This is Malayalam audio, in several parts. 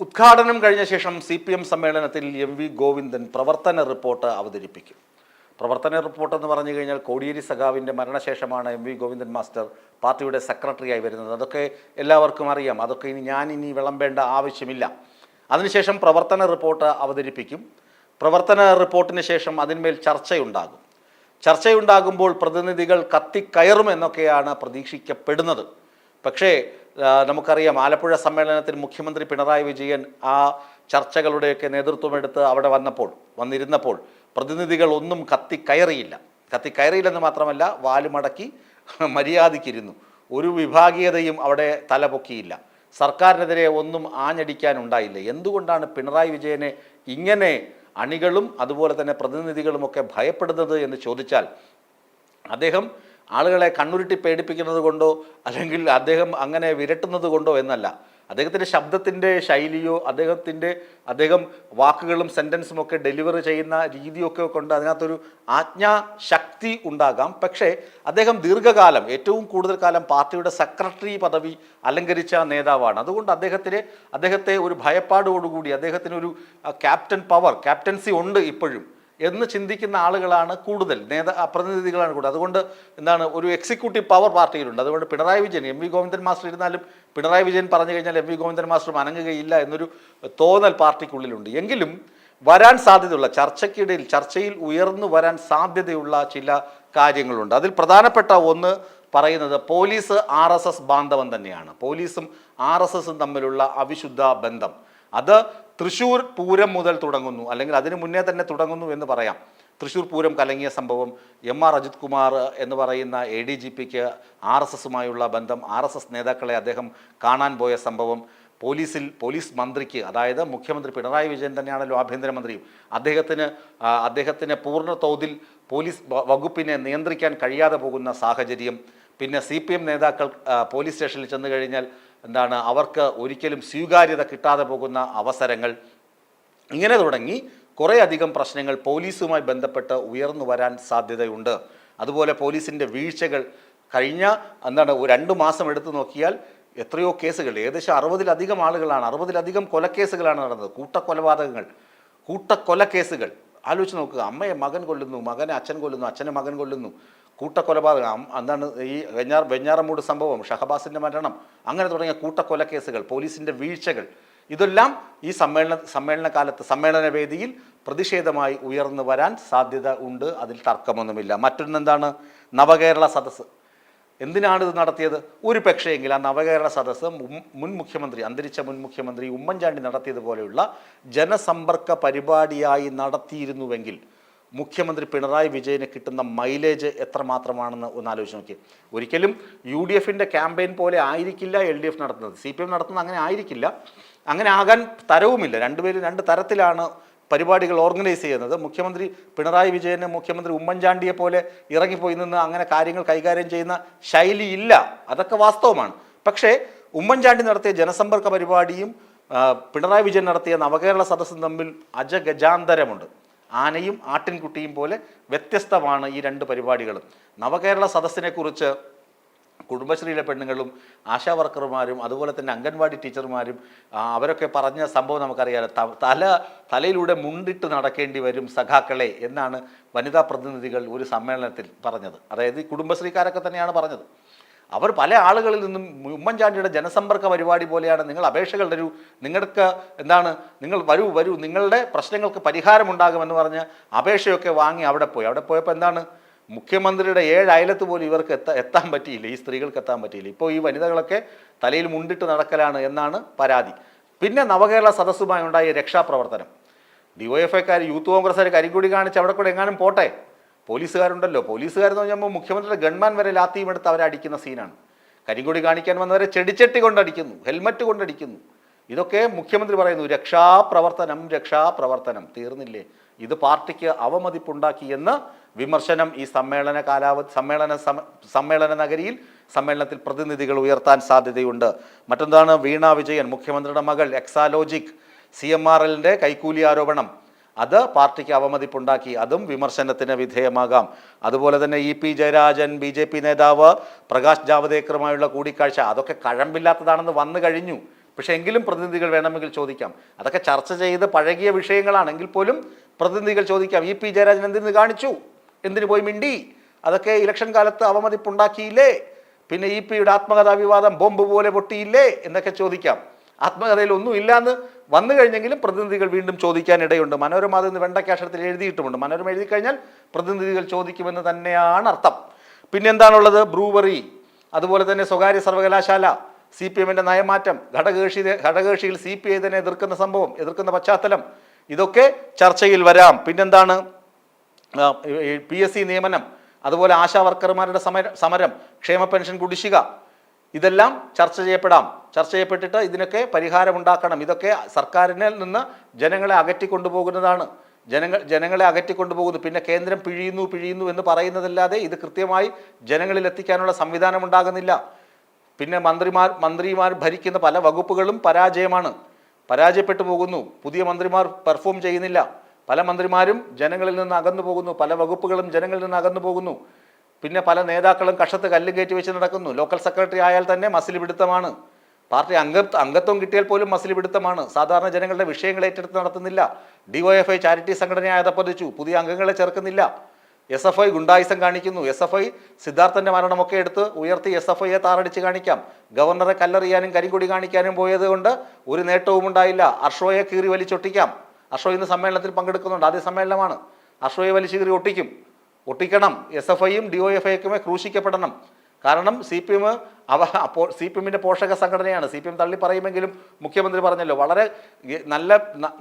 ഉദ്ഘാടനം കഴിഞ്ഞ ശേഷം സി പി എം സമ്മേളനത്തിൽ എം വി ഗോവിന്ദൻ പ്രവർത്തന റിപ്പോർട്ട് അവതരിപ്പിക്കും. പ്രവർത്തന റിപ്പോർട്ട് എന്ന് പറഞ്ഞു കഴിഞ്ഞാൽ കോടിയേരി സഖാവിന്റെ മരണശേഷമാണ് എം വി ഗോവിന്ദൻ മാസ്റ്റർ പാർട്ടിയുടെ സെക്രട്ടറിയായി വരുന്നത്. അതൊക്കെ എല്ലാവർക്കും അറിയാം. അതൊക്കെ ഇനി ഞാൻ ഇനി വിളമ്പേണ്ട ആവശ്യമില്ല. അതിനുശേഷം പ്രവർത്തന റിപ്പോർട്ട് അവതരിപ്പിക്കും. പ്രവർത്തന റിപ്പോർട്ടിന് ശേഷം അതിന്മേൽ ചർച്ചയുണ്ടാകും. ചർച്ചയുണ്ടാകുമ്പോൾ പ്രതിനിധികൾ കത്തിക്കയറും എന്നൊക്കെയാണ് പ്രതീക്ഷിക്കപ്പെടുന്നത്. പക്ഷേ നമുക്കറിയാം ആലപ്പുഴ സമ്മേളനത്തിൽ മുഖ്യമന്ത്രി പിണറായി വിജയൻ ആ ചർച്ചകളുടെയൊക്കെ നേതൃത്വമെടുത്ത് അവിടെ വന്നപ്പോൾ വന്നിരുന്നപ്പോൾ പ്രതിനിധികൾ ഒന്നും കത്തി കയറിയില്ല. കത്തി കയറിയില്ലെന്ന് മാത്രമല്ല വാലുമടക്കി മര്യാദയ്ക്കിരുന്നു. ഒരു വിഭാഗീയതയും അവിടെ തലപൊക്കിയില്ല. സർക്കാരിനെതിരെ ഒന്നും ആഞ്ഞടിക്കാനുണ്ടായില്ല. എന്തുകൊണ്ടാണ് പിണറായി വിജയനെ ഇങ്ങനെ അണികളും അതുപോലെ തന്നെ പ്രതിനിധികളുമൊക്കെ ഭയപ്പെടുന്നത് എന്ന് ചോദിച്ചാൽ അദ്ദേഹം ആളുകളെ കണ്ണുരുട്ടി പേടിപ്പിക്കുന്നത് കൊണ്ടോ അല്ലെങ്കിൽ അദ്ദേഹം അങ്ങനെ വിരട്ടുന്നത് കൊണ്ടോ എന്നല്ല. അദ്ദേഹത്തിന്റെ ശബ്ദത്തിന്റെ ശൈലിയോ അദ്ദേഹത്തിന്റെ അദ്ദേഹം വാക്കുകളും സെന്റൻസും ഒക്കെ ഡെലിവർ ചെയ്യുന്ന രീതിയൊക്കെ കൊണ്ട് അതിനകത്തൊരു ആജ്ഞാശക്തി ഉണ്ടാകാം. പക്ഷേ അദ്ദേഹം ദീർഘകാലം ഏറ്റവും കൂടുതൽ കാലം പാർട്ടിയുടെ സെക്രട്ടറി പദവി അലങ്കരിച്ച നേതാവാണ്. അതുകൊണ്ട് അദ്ദേഹത്തിന് അദ്ദേഹത്തെ ഒരു ഭയപ്പാടോടുകൂടി അദ്ദേഹത്തിനൊരു ക്യാപ്റ്റൻ പവർ ക്യാപ്റ്റൻസി ഉണ്ട് ഇപ്പോഴും. എന്ന് ചിന്തിക്കുന്ന ആളുകളാണ് കൂടുതൽ. നേതാ പ്രതിനിധികളാണ് കൂടുതൽ. അതുകൊണ്ട് എന്താണ് ഒരു എക്സിക്യൂട്ടീവ് പവർ പാർട്ടിയിലുണ്ട്. അതുകൊണ്ട് Pinarayi Vijayan M V Govindan master ഇരുന്നാലും പിണറായി വിജയൻ പറഞ്ഞു കഴിഞ്ഞാൽ എം വി ഗോവിന്ദൻ മാസ്റ്റർ അനങ്ങുകയില്ല എന്നൊരു തോന്നൽ പാർട്ടിക്കുള്ളിലുണ്ട്. എങ്കിലും വരാൻ സാധ്യതയുള്ള ചർച്ചയ്ക്കിടയിൽ ചർച്ചയിൽ ഉയർന്നു വരാൻ സാധ്യതയുള്ള ചില കാര്യങ്ങളുണ്ട്. അതിൽ പ്രധാനപ്പെട്ട ഒന്ന് പറയുന്നത് പോലീസ് ആർ ബാന്ധവം തന്നെയാണ്. പോലീസും ആർ തമ്മിലുള്ള അവിശുദ്ധ ബന്ധം. അത് തൃശ്ശൂർ പൂരം മുതൽ തുടങ്ങുന്നു അല്ലെങ്കിൽ അതിന് മുന്നേ തന്നെ തുടങ്ങുന്നു എന്ന് പറയാം. തൃശ്ശൂർ പൂരം കലങ്ങിയ സംഭവം എം ആർ അജിത് കുമാർ എന്ന് പറയുന്ന എ ഡി ജി പിക്ക് ആർ എസ് എസുമായുള്ള ബന്ധം ആർ എസ് എസ് നേതാക്കളെ അദ്ദേഹം കാണാൻ പോയ സംഭവം പോലീസിൽ പോലീസ് മന്ത്രിക്ക് അതായത് മുഖ്യമന്ത്രി പിണറായി വിജയൻ തന്നെയാണല്ലോ ആഭ്യന്തരമന്ത്രിയും അദ്ദേഹത്തിന് അദ്ദേഹത്തിന് പൂർണ തോതിൽ പോലീസ് വകുപ്പിനെ നിയന്ത്രിക്കാൻ കഴിയാതെ പോകുന്ന സാഹചര്യം. പിന്നെ സി പി എം നേതാക്കൾ പോലീസ് സ്റ്റേഷനിൽ ചെന്നു കഴിഞ്ഞാൽ എന്താണ് അവർക്ക് ഒരിക്കലും സ്വീകാര്യത കിട്ടാതെ പോകുന്ന അവസരങ്ങൾ. ഇങ്ങനെ തുടങ്ങി കുറേയധികം പ്രശ്നങ്ങൾ പോലീസുമായി ബന്ധപ്പെട്ട് ഉയർന്നു വരാൻ സാധ്യതയുണ്ട്. അതുപോലെ പോലീസിന്റെ വീഴ്ചകൾ കഴിഞ്ഞ എന്താണ് രണ്ട് മാസം എടുത്തു നോക്കിയാൽ എത്രയോ കേസുകൾ ഏകദേശം അറുപതിലധികം ആളുകളാണ് അറുപതിലധികം കൊലക്കേസുകളാണ് നടന്നത്. കൂട്ടക്കൊലപാതകങ്ങൾ കൂട്ടക്കൊലക്കേസുകൾ. ആലോചിച്ച് നോക്കുക. അമ്മയെ മകൻ കൊല്ലുന്നു മകനെ അച്ഛൻ കൊല്ലുന്നു അച്ഛനെ മകൻ കൊല്ലുന്നു. കൂട്ടക്കൊലപാതകം. അന്നാണ് ഈ വെഞ്ഞാർ വെഞ്ഞാറമൂട് സംഭവം ഷഹബാസിന്റെ മരണം. അങ്ങനെ തുടങ്ങിയ കൂട്ടക്കൊലക്കേസുകൾ പോലീസിന്റെ വീഴ്ചകൾ. ഇതെല്ലാം ഈ സമ്മേളന സമ്മേളന കാലത്ത് സമ്മേളന വേദിയിൽ പ്രതിഷേധമായി ഉയർന്നു വരാൻ സാധ്യത ഉണ്ട്. അതിൽ തർക്കമൊന്നുമില്ല. മറ്റൊന്നെന്താണ്? നവകേരള സദസ്സ്. എന്തിനാണ് ഇത് നടത്തിയത്? ഒരു പക്ഷേയെങ്കിൽ ആ നവകേരള സദസ്സ് മുൻ- മുഖ്യമന്ത്രി അന്തരിച്ച മുൻ മുഖ്യമന്ത്രി ഉമ്മൻചാണ്ടി നടത്തിയതുപോലെയുള്ള ജനസമ്പർക്ക പരിപാടിയായി നടത്തിയിരുന്നുവെങ്കിൽ മുഖ്യമന്ത്രി പിണറായി വിജയന് കിട്ടുന്ന മൈലേജ് എത്രമാത്രമാണെന്ന് ഒന്ന് ആലോചിച്ച് നോക്കി ഒരിക്കലും യു ഡി എഫിന്റെ ക്യാമ്പയിൻ പോലെ ആയിരിക്കില്ല എൽ ഡി എഫ് നടത്തുന്നത്. സി പി എം നടത്തുന്നത് അങ്ങനെ ആയിരിക്കില്ല. അങ്ങനെ ആകാൻ തരവുമില്ല. രണ്ടുപേരും രണ്ട് തരത്തിലാണ് പരിപാടികൾ ഓർഗനൈസ് ചെയ്യുന്നത്. മുഖ്യമന്ത്രി പിണറായി വിജയന് മുഖ്യമന്ത്രി ഉമ്മൻചാണ്ടിയെ പോലെ ഇറങ്ങിപ്പോയി നിന്ന് അങ്ങനെ കാര്യങ്ങൾ കൈകാര്യം ചെയ്യുന്ന ശൈലി ഇല്ല. അതൊക്കെ വാസ്തവമാണ്. പക്ഷേ ഉമ്മൻചാണ്ടി നടത്തിയ ജനസമ്പർക്ക പരിപാടിയും പിണറായി വിജയൻ നടത്തിയ നവകേരള സദസ്സും തമ്മിൽ അജഗജാന്തരമുണ്ട്. ആനയും ആട്ടിൻകുട്ടിയും പോലെ വ്യത്യസ്തമാണ് ഈ രണ്ട് പരിപാടികളും. നവകേരള സദസ്സിനെ കുറിച്ച് കുടുംബശ്രീയിലെ പെണ്ണുങ്ങളും ആശാ വർക്കർമാരും അതുപോലെ തന്നെ അംഗൻവാടി ടീച്ചർമാരും അവരൊക്കെ പറഞ്ഞ സംഭവം നമുക്കറിയാലോ. തല തലയിലൂടെ മുണ്ടിട്ട് നടക്കേണ്ടി വരും സഖാക്കളെ എന്നാണ് വനിതാ പ്രതിനിധികൾ ഒരു സമ്മേളനത്തിൽ പറഞ്ഞത്. അതായത് കുടുംബശ്രീക്കാരൊക്കെ തന്നെയാണ് പറഞ്ഞത്. അവർ പല ആളുകളിൽ നിന്നും ഉമ്മൻചാണ്ടിയുടെ ജനസമ്പർക്ക പരിപാടി പോലെയാണ്. നിങ്ങൾ അപേക്ഷകൾ തരൂ നിങ്ങൾക്ക് എന്താണ് നിങ്ങൾ വരൂ വരൂ നിങ്ങളുടെ പ്രശ്നങ്ങൾക്ക് പരിഹാരമുണ്ടാകുമെന്ന് പറഞ്ഞ് അപേക്ഷയൊക്കെ വാങ്ങി അവിടെ പോയി. അവിടെ പോയപ്പോൾ എന്താണ് മുഖ്യമന്ത്രിയുടെ ഏഴ് അയലത്ത് പോലും ഇവർക്ക് എത്താ എത്താൻ പറ്റിയില്ല ഈ സ്ത്രീകൾക്ക് എത്താൻ പറ്റിയില്ല. ഇപ്പോൾ ഈ വനിതകളൊക്കെ തലയിൽ മുണ്ടിട്ട് നടക്കലാണ് എന്നാണ് പരാതി. പിന്നെ നവകേരള സദസ്സുമായി ഉണ്ടായ രക്ഷാപ്രവർത്തനം. ഡിവൈഎഫ്ഐക്കാർ യൂത്ത് കോൺഗ്രസ്സുകാർ കരിങ്കൂടി കാണിച്ച് അവിടെ കൂടെ എങ്ങാനും പോട്ടെ? പോലീസുകാരുണ്ടല്ലോ. പോലീസുകാരെന്ന് പറഞ്ഞാൽ മുഖ്യമന്ത്രിയുടെ ഗൺമാൻ വരെ ലാത്തിയും എടുത്ത് അവരെ അടിക്കുന്ന സീനാണ്. കരിങ്കൂടി കാണിക്കാൻ വന്നവരെ ചെടിച്ചട്ടി കൊണ്ടടിക്കുന്നു ഹെൽമറ്റ് കൊണ്ടടിക്കുന്നു. ഇതൊക്കെ മുഖ്യമന്ത്രി പറയുന്നു രക്ഷാപ്രവർത്തനം രക്ഷാപ്രവർത്തനം. തീർന്നില്ലേ? ഇത് പാർട്ടിക്ക് അവമതിപ്പുണ്ടാക്കി എന്ന് വിമർശനം ഈ സമ്മേളന കാലാവധി സമ്മേളന സമ്മേളന നഗരിയിൽ സമ്മേളനത്തിൽ പ്രതിനിധികൾ ഉയർത്താൻ സാധ്യതയുണ്ട്. മറ്റൊന്നാണ് വീണ വിജയൻ മുഖ്യമന്ത്രിയുടെ മകൾ എക്സാലോജിക് സി എം ആർ എല്ലിന്റെ കൈക്കൂലി ആരോപണം. അത് പാർട്ടിക്ക് അവമതിപ്പുണ്ടാക്കി അതും വിമർശനത്തിന് വിധേയമാകാം. അതുപോലെ തന്നെ E P Jayarajan B J P നേതാവ് പ്രകാശ് ജാവദേക്കറുമായുള്ള കൂടിക്കാഴ്ച അതൊക്കെ കഴമ്പില്ലാത്തതാണെന്ന് വന്നു കഴിഞ്ഞു. പക്ഷേ എങ്കിലും പ്രതിനിധികൾ വേണമെങ്കിൽ ചോദിക്കാം. അതൊക്കെ ചർച്ച ചെയ്ത് പഴകിയ വിഷയങ്ങളാണെങ്കിൽ പോലും പ്രതിനിധികൾ ചോദിക്കാം. ഇ പി ജയരാജൻ എന്തിന് കാണിച്ചു? എന്തിനു പോയി മിണ്ടി? അതൊക്കെ ഇലക്ഷൻ കാലത്ത് അവമതിപ്പുണ്ടാക്കിയില്ലേ? പിന്നെ ഇ പിയുടെ ആത്മകഥാ വിവാദം ബോംബ് പോലെ പൊട്ടിയില്ലേ? എന്നൊക്കെ ചോദിക്കാം. ആത്മകഥയിൽ ഒന്നും ഇല്ലാന്ന് വന്നു കഴിഞ്ഞെങ്കിലും പ്രതിനിധികൾ വീണ്ടും ചോദിക്കാൻ ഇടയുണ്ട് മനോരമ അതിന് വെണ്ടക്കാക്ഷരത്തിൽ എഴുതിയിട്ടുമുണ്ട്. മനോരമ എഴുതി കഴിഞ്ഞാൽ പ്രതിനിധികൾ ചോദിക്കുമെന്ന് തന്നെയാണ് അർത്ഥം. പിന്നെന്താണുള്ളത്? ബ്രൂവറി. അതുപോലെ തന്നെ സ്വകാര്യ സർവകലാശാല. സി പി എമ്മിന്റെ നയമാറ്റം ഘടകകക്ഷി ഘടകകക്ഷിയിൽ സി പി ഐ തന്നെ എതിർക്കുന്ന സംഭവം എതിർക്കുന്ന പശ്ചാത്തലം ഇതൊക്കെ ചർച്ചയിൽ വരാം. പിന്നെന്താണ്? പി എസ് സി നിയമനം അതുപോലെ ആശാ വർക്കർമാരുടെ സമര സമരം ക്ഷേമ പെൻഷൻ കുടിശ്ശിക ഇതെല്ലാം ചർച്ച ചെയ്യപ്പെടാം. ചർച്ച ചെയ്യപ്പെട്ടിട്ട് ഇതിനൊക്കെ പരിഹാരം ഉണ്ടാക്കണം. ഇതൊക്കെ സർക്കാരിനിൽ നിന്ന് ജനങ്ങളെ അകറ്റിക്കൊണ്ടുപോകുന്നതാണ്. ജനങ്ങൾ ജനങ്ങളെ അകറ്റിക്കൊണ്ടുപോകുന്നു. പിന്നെ കേന്ദ്രം പിഴിയുന്നു പിഴിയുന്നു എന്ന് പറയുന്നതല്ലാതെ ഇത് കൃത്യമായി ജനങ്ങളിൽ എത്തിക്കാനുള്ള സംവിധാനം ഉണ്ടാകുന്നില്ല. പിന്നെ മന്ത്രിമാർ മന്ത്രിമാർ ഭരിക്കുന്ന പല വകുപ്പുകളും പരാജയമാണ്. പരാജയപ്പെട്ടു പോകുന്നു. പുതിയ മന്ത്രിമാർ പെർഫോം ചെയ്യുന്നില്ല. പല മന്ത്രിമാരും ജനങ്ങളിൽ നിന്ന് അകന്നു പോകുന്നു. പല വകുപ്പുകളും ജനങ്ങളിൽ നിന്ന് അകന്നു പോകുന്നു. പിന്നെ പല നേതാക്കളും കഷത്ത് കല്ല് കയറ്റി വെച്ച് നടക്കുന്നു. ലോക്കൽ സെക്രട്ടറി ആയാൽ തന്നെ മസിൽ പിടുത്തമാണ്. പാർട്ടി അംഗ അംഗത്വം കിട്ടിയാൽ പോലും മസിൽ പിടുത്തമാണ്. സാധാരണ ജനങ്ങളുടെ വിഷയങ്ങൾ ഏറ്റെടുത്ത് നടത്തുന്നില്ല. ഡിവൈഎഫ്ഐ ചാരിറ്റി സംഘടനയായതപ്പതിച്ചു. പുതിയ അംഗങ്ങളെ ചേർക്കുന്നില്ല. എസ് എഫ് ഐ ഗുണ്ടായുസം കാണിക്കുന്നു. എസ് എഫ് ഐ സിദ്ധാർത്ഥന്റെ മരണമൊക്കെ എടുത്ത് ഉയർത്തി എസ് എഫ് ഐയെ താറടിച്ച് കാണിക്കാം. ഗവർണറെ കല്ലെറിയാനും കരിങ്കൊടി കാണിക്കാനും പോയത് കൊണ്ട് ഒരു നേട്ടവും ഉണ്ടായില്ല. അർഷോയെ കീറി വലിച്ചൊട്ടിക്കാം അർഷോ ഇന്ന് സമ്മേളനത്തിൽ പങ്കെടുക്കുന്നുണ്ട്. ആദ്യ സമ്മേളനമാണ്. അർഷോയെ വലിച്ചു കീറി ഒട്ടിക്കും. ഒട്ടിക്കണം. എസ് എഫ് ഐയും ഡി ഒ എഫ് ഐക്കുമേ ക്രൂശിക്കപ്പെടണം. കാരണം സി പി എം അവ അപ്പോൾ സി പി എമ്മിന്റെ പോഷക സംഘടനയാണ്. സി പി എം തള്ളി പറയുമെങ്കിലും മുഖ്യമന്ത്രി പറഞ്ഞല്ലോ വളരെ നല്ല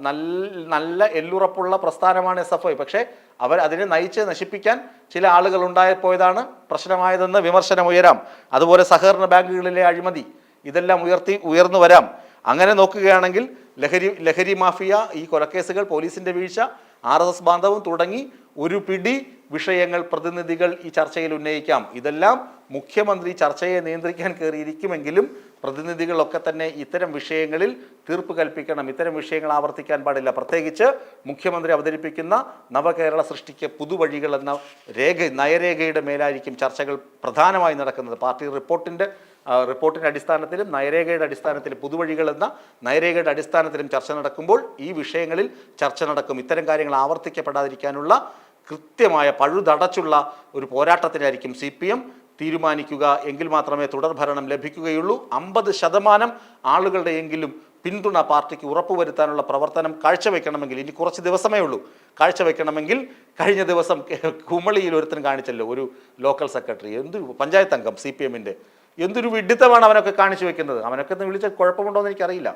നല്ല നല്ല എല്ലുറപ്പുള്ള പ്രസ്ഥാനമാണ് എസ് എഫ് ഐ. പക്ഷേ അവർ അതിനെ നയിച്ച് നശിപ്പിക്കാൻ ചില ആളുകൾ ഉണ്ടായിപ്പോയതാണ് പ്രശ്നമായതെന്ന് വിമർശനം ഉയരാം. അതുപോലെ സഹകരണ ബാങ്കുകളിലെ അഴിമതി ഇതെല്ലാം ഉയർത്തി ഉയർന്നു വരാം. അങ്ങനെ നോക്കുകയാണെങ്കിൽ ലഹരി ലഹരി മാഫിയ ഈ കൊലക്കേസുകൾ പോലീസിന്റെ വീഴ്ച ആർ എസ് എസ് ബാന്ധവം തുടങ്ങി ഒരു പിടി വിഷയങ്ങൾ പ്രതിനിധികൾ ഈ ചർച്ചയിൽ ഉന്നയിക്കാം. ഇതെല്ലാം മുഖ്യമന്ത്രി ചർച്ചയെ നിയന്ത്രിക്കാൻ കയറിയിരിക്കുമെങ്കിലും പ്രതിനിധികളൊക്കെ തന്നെ ഇത്തരം വിഷയങ്ങളിൽ തീർപ്പ് കൽപ്പിക്കണം ഇത്തരം വിഷയങ്ങൾ ആവർത്തിക്കാൻ പാടില്ല. പ്രത്യേകിച്ച് മുഖ്യമന്ത്രി അവതരിപ്പിക്കുന്ന നവകേരള സൃഷ്ടിക്ക് പുതുവഴികൾ എന്ന രേഖ നയരേഖയുടെ മേലായിരിക്കും ചർച്ചകൾ പ്രധാനമായി നടക്കുന്നത്. പാർട്ടി റിപ്പോർട്ടിന്റെ റിപ്പോർട്ടിന്റെ അടിസ്ഥാനത്തിലും നയരേഖയുടെ അടിസ്ഥാനത്തിലും പുതുവഴികൾ എന്ന നയരേഖയുടെ അടിസ്ഥാനത്തിലും ചർച്ച നടക്കുമ്പോൾ ഈ വിഷയങ്ങളിൽ ചർച്ച നടക്കും. ഇത്തരം കാര്യങ്ങൾ ആവർത്തിക്കപ്പെടാതിരിക്കാനുള്ള കൃത്യമായ പഴുതടച്ചുള്ള ഒരു പോരാട്ടത്തിനായിരിക്കും സി പി എം തീരുമാനിക്കുക. എങ്കിൽ മാത്രമേ തുടർഭരണം ലഭിക്കുകയുള്ളൂ. അമ്പത് ശതമാനം ആളുകളുടെയെങ്കിലും പിന്തുണ പാർട്ടിക്ക് ഉറപ്പുവരുത്താനുള്ള പ്രവർത്തനം കാഴ്ചവെക്കണമെങ്കിൽ ഇനി കുറച്ച് ദിവസമേ ഉള്ളൂ. കാഴ്ചവെക്കണമെങ്കിൽ കഴിഞ്ഞ ദിവസം കുമളിയിൽ ഒരുത്തൻ കാണിച്ചല്ലോ ഒരു ലോക്കൽ സെക്രട്ടറി. എന്തൊരു പഞ്ചായത്ത് അംഗം സി പി എമ്മിന്റെ എന്തൊരു വിഡിത്തമാണ് അവനൊക്കെ കാണിച്ചു വെക്കുന്നത്. അവനൊക്കെ ഒന്ന് വിളിച്ചാൽ കുഴപ്പമുണ്ടോ എന്ന് എനിക്കറിയില്ല.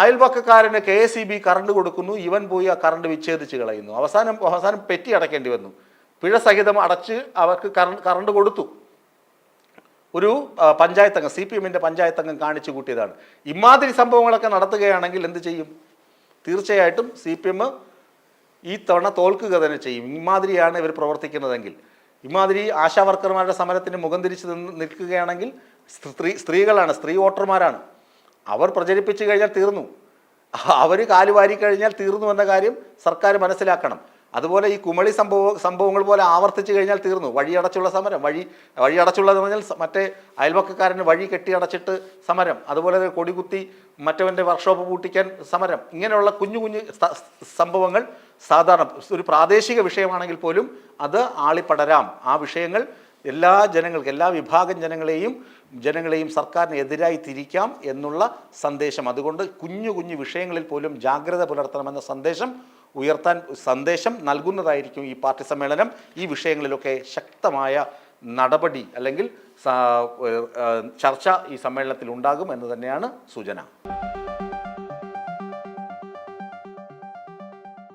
അയൽപക്കക്കാരന് K S E B current കൊടുക്കുന്നു. ഇവൻ പോയി ആ കറണ്ട് വിച്ഛേദിച്ച് കളയുന്നു. അവസാനം അവസാനം പെറ്റി അടയ്ക്കേണ്ടി വന്നു. പിഴ സഹിതം അടച്ച് അവർക്ക് കറണ്ട് കറണ്ട് കൊടുത്തു. ഒരു പഞ്ചായത്തംഗം സി പി എമ്മിന്റെ പഞ്ചായത്ത് അംഗം കാണിച്ചു കൂട്ടിയതാണ്. ഇമാതിരി സംഭവങ്ങളൊക്കെ നടത്തുകയാണെങ്കിൽ എന്ത് ചെയ്യും? തീർച്ചയായിട്ടും സി പി എം ഈ തവണ തോൽക്കുക തന്നെ ചെയ്യും. ഇമാതിരിയാണ് ഇവർ പ്രവർത്തിക്കുന്നതെങ്കിൽ. ഇമാതിരി ആശാവർക്കർമാരുടെ സമരത്തിന് മുഖം തിരിച്ച് നിൽക്കുകയാണെങ്കിൽ സ്ത്രീ സ്ത്രീകളാണ് സ്ത്രീ വോട്ടർമാരാണ്. അവർ പ്രചരിപ്പിച്ചു കഴിഞ്ഞാൽ തീർന്നു. അവർ കാലുവാരി കഴിഞ്ഞാൽ തീർന്നു എന്ന കാര്യം സർക്കാർ മനസ്സിലാക്കണം. അതുപോലെ ഈ കുമളി സംഭവ സംഭവങ്ങൾ പോലെ ആവർത്തിച്ചു കഴിഞ്ഞാൽ തീർന്നു. വഴിയടച്ചുള്ള സമരം വഴി വഴിയടച്ചുള്ളത് പറഞ്ഞാൽ മറ്റേ അയൽവക്കക്കാരന് വഴി കെട്ടിയടച്ചിട്ട് സമരം. അതുപോലെ കൊടികുത്തി മറ്റവന്റെ വർക്ക്ഷോപ്പ് പൂട്ടിക്കാൻ സമരം. ഇങ്ങനെയുള്ള കുഞ്ഞു കുഞ്ഞു സംഭവങ്ങൾ സാധാരണ ഒരു പ്രാദേശിക വിഷയമാണെങ്കിൽ പോലും അത് ആളിപ്പടരാം. ആ വിഷയങ്ങൾ എല്ലാ ജനങ്ങൾക്ക് എല്ലാ വിഭാഗം ജനങ്ങളെയും ജനങ്ങളെയും സർക്കാരിന് എതിരായി തിരിക്കാം എന്നുള്ള സന്ദേശം. അതുകൊണ്ട് കുഞ്ഞു കുഞ്ഞു വിഷയങ്ങളിൽ പോലും ജാഗ്രത പുലർത്തണമെന്ന സന്ദേശം ഉയർത്താൻ സന്ദേശം നൽകുന്നതായിരിക്കും ഈ പാർട്ടി സമ്മേളനം. ഈ വിഷയങ്ങളിലൊക്കെ ശക്തമായ നടപടി അല്ലെങ്കിൽ ചർച്ച ഈ സമ്മേളനത്തിൽ ഉണ്ടാകും എന്ന് തന്നെയാണ് സൂചന.